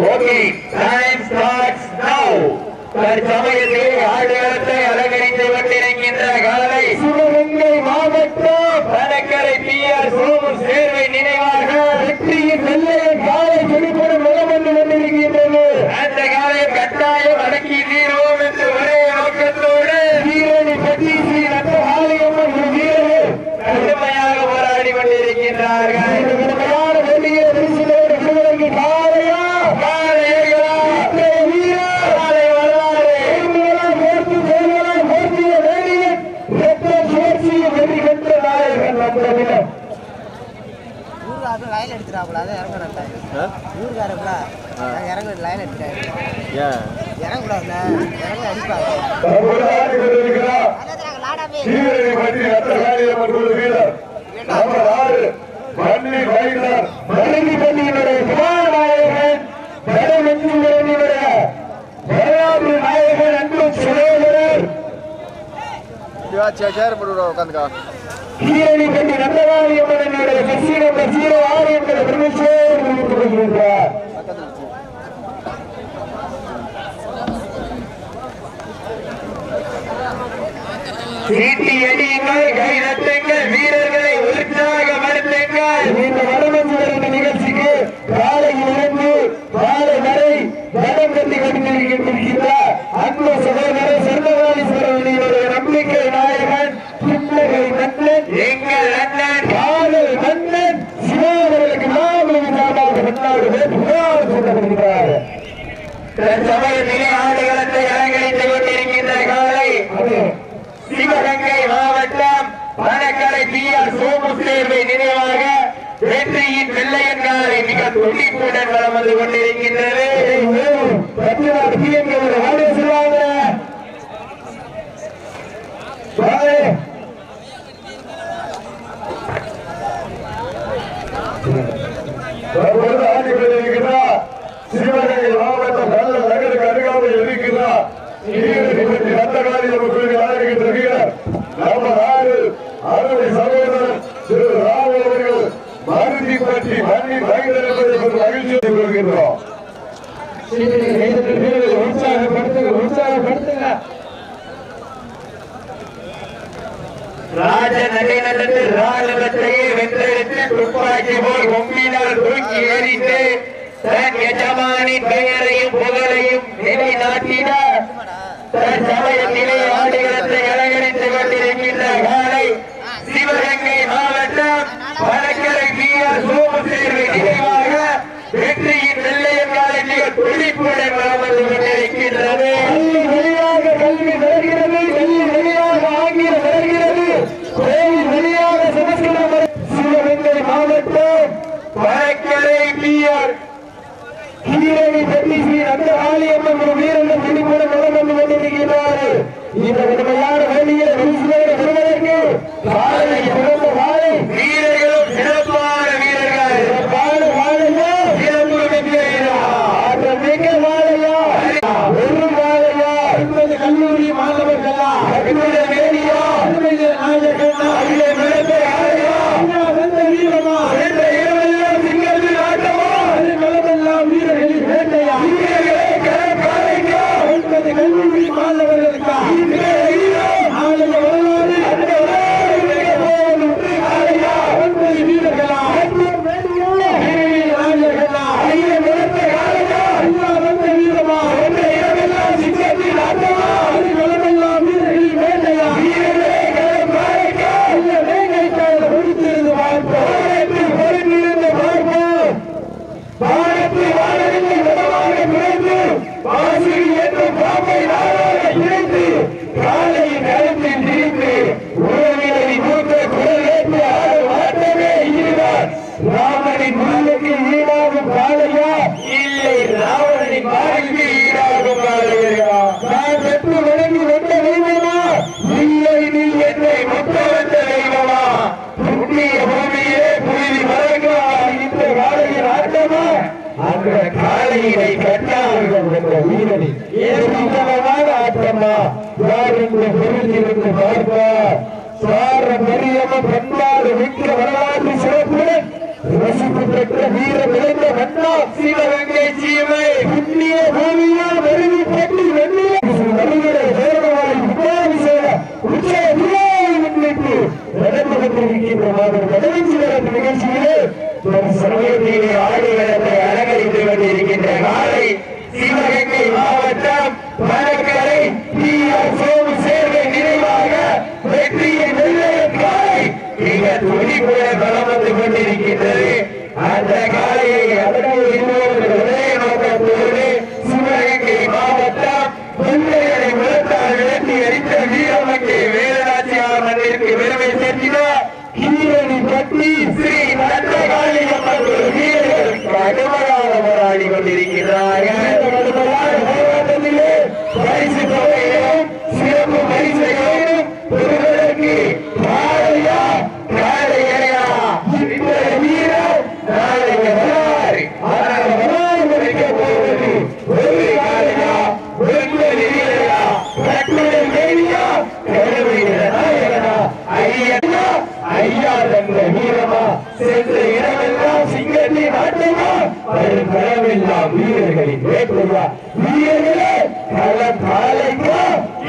Okay time starts now தற்சமயத்தில் ஆடுகளத்தை அலங்கரித்து கொண்டிருக்கின்ற காலை வீரரை சேர் போட்டு உட்காந்துக்கா வீரனை பற்றி நந்தவாரி என்பதனுடைய சசி ஜீரோ ஆறு என்பதை ஈட்டி அடியுங்கள் கைதட்டுங்கள் வீரர்களை உற்சாகப்படுத்துங்கள் இந்த வடமஞ்சு நிகழ்ச்சிக்கு காலை இருந்து காலை வரை தடம் கட்டி கொண்டிருக்கின்றார் அன்பு சகோதரர் சர்வகாலீஸ்வரன் நம்பிக்கை எங்கள் அண்ணன். காதல் மன்னன் சிவாவர்களுக்கு நாமளும் நாமாக தீர்வை நினைவாக வெற்றியின் வெள்ளையன் காலை மிக துண்டிப்புடன் வளம் வந்து கொண்டிருக்கின்றது உற்சாகப்படுத்துங்க உற்சாகப்படுத்துங்க ராஜ நரேனத்து ராணுவத்தையே வென்றெடுத்து துப்பாக்கி போல் உம்மினால் தூக்கி எறிந்து தன் எஜமானின் பெயரையும் புகழையும் நிலை நாட்டினார் தன் சமயத்திலே ஆடுகளத்தை இளையடித்துக் கொண்டிருக்கின்ற காலை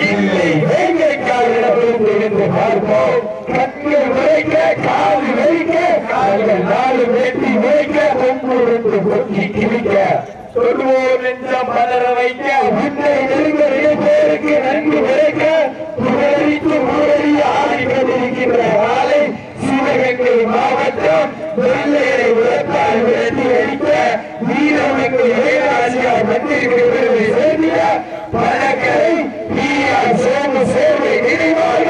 இல்லை இல்லை வேங்கைக்காரிடம் என்று பார்ப்போம் கண்கள் முறைக்க கால் வெறிக்க கால்கள் நாலு வேட்டி முறைக்க ஒன்று என்று கொக்கி கிழிக்க. சொல்வோர் என்ற பலர வைக்க உன்னை நெருங்கிய பேருக்கு நன்கு விரைக்க புகழறித்து ஊரறி ஆடி கொண்டிருக்கின்ற ஆலை சிவகங்கை மாவட்டம் வெள்ளையரை உலத்தால் விரட்டி அடிக்க வீரமங்கை வேலாசியார் மந்திரிக்கு பெருமை சேர்ந்திட. பணக்கரை ஈஆர் சோமு சேர்வை நினைவாக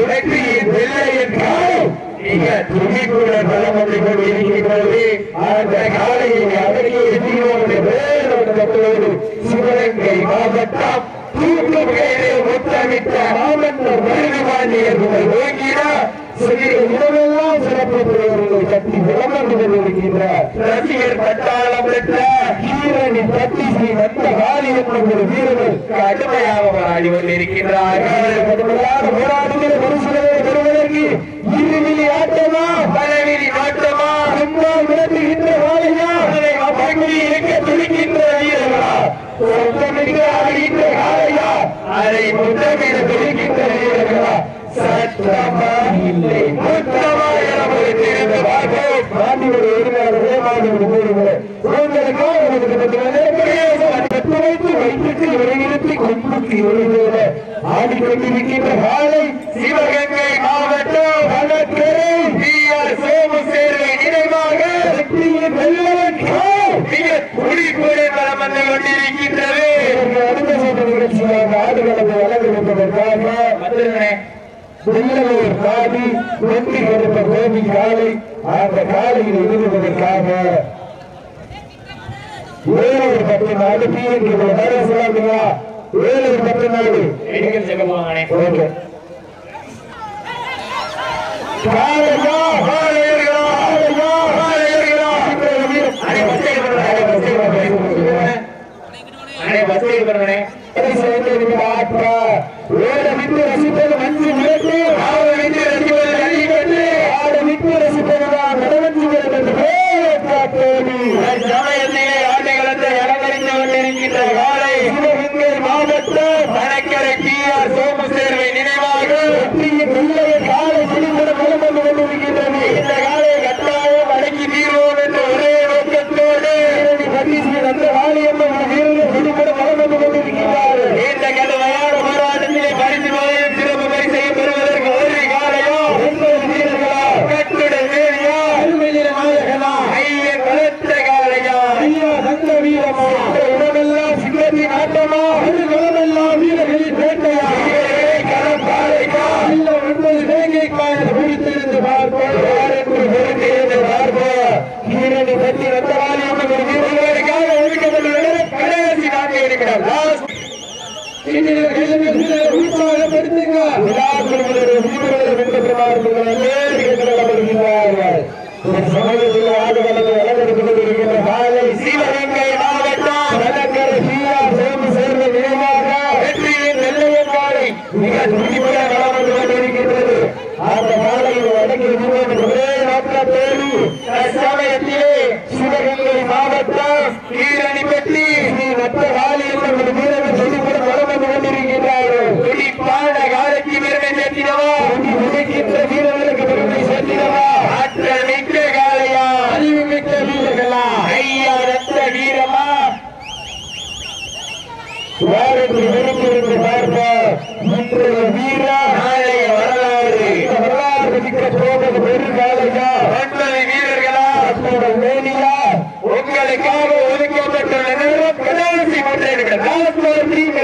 வெற்றியின் வெள்ளையின் காலம் மிக துணிப்புடன் பலம் வந்து கொண்டிருக்கின்றது அந்த காலையை அடக்கி எதிரோடு வேலோட்டத்தோடு சிவகங்கை மாவட்டம் தூத்துக்குடியிலே முத்தமிட்ட மாமன்னர் மருதுபாண்டியர் முதல் ஓங்கினார் இடமெல்லாம் சிறப்பு பெறுவர்களை கட்டி விளம்பரம் கொண்டிருக்கின்ற ரசிகர் பட்டாளம் பெற்ற ஹீரனி தட்டி ஸ்ரீ ஒரு வீரர்கள் கடுமையாக போராடி கொண்டிருக்கின்றார்கள். போராடுகிற பரிசுகளை பெறுவதற்கு இருவிழி ஆட்டமா? பலவிழி நாட்டமா முன்னால் விளக்குகின்ற வாழையா அதை அப்படி இருக்க துடிக்கின்ற வீரர்களா? ஆடுகின்ற காளையா? அதை முத்தமிட துடிக்கின்ற வீரர்களா? சட்டமா இல்லை. முத்தமா என பொறுத்திருந்து பார்ப்போம். பாண்டியோட உரிமையாளர்களே பாண்டியோட கூறுகளே உங்களுக்கோ வைத்து வைத்துட்டு இறைநிறுத்தி கொம்புக்கு ஒளிவோட ஆடிக்கொண்டிருக்கின்ற காலை சிவகங்கை மாவட்டம் வழக்கரை டி ஆர் சோமு சேர்வை நினைவாக வெள்ளவன் மிக துடிப்புடன் வலம் வந்து கொண்டிருக்கின்றது அடுத்த சுற்று நிகழ்ச்சியாக ஆடுகளத்தை வழங்க வைப்பதற்காக வந்துருந்தேன் வெள்ளலூர் காடி வெற்றி கொடுத்த கோபி காலை அந்த காலையில் எழுதுவதற்காக வேலூர் பத்து நாடு பிஎன்டி சொல்லாங்களா வேலூர் பத்து நாடு ஓகே. காலையா காலையர்களா ពីពី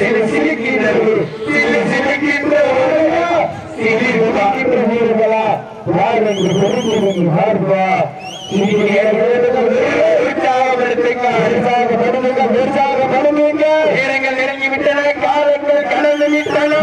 சிலி சிரிக்கின்றது சிலி சிரிக்கின்ற சிலி சிரிக்கின்ற நீர்களா வாழ்வென்று பொறுத்து கொண்டு பார்ப்பா இன்னைக்கு உற்சாகப்படுத்துங்க உற்சாகப்படுத்துங்க உற்சாகப்படுத்துங்க நேரங்கள் இறங்கி விட்டன காலங்கள் கடந்து விட்டன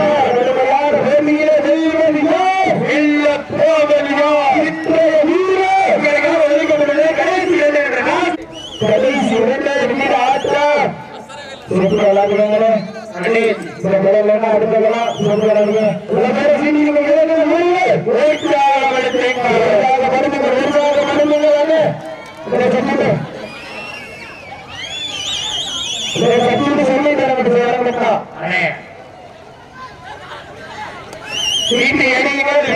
வீட்டு எடையினர்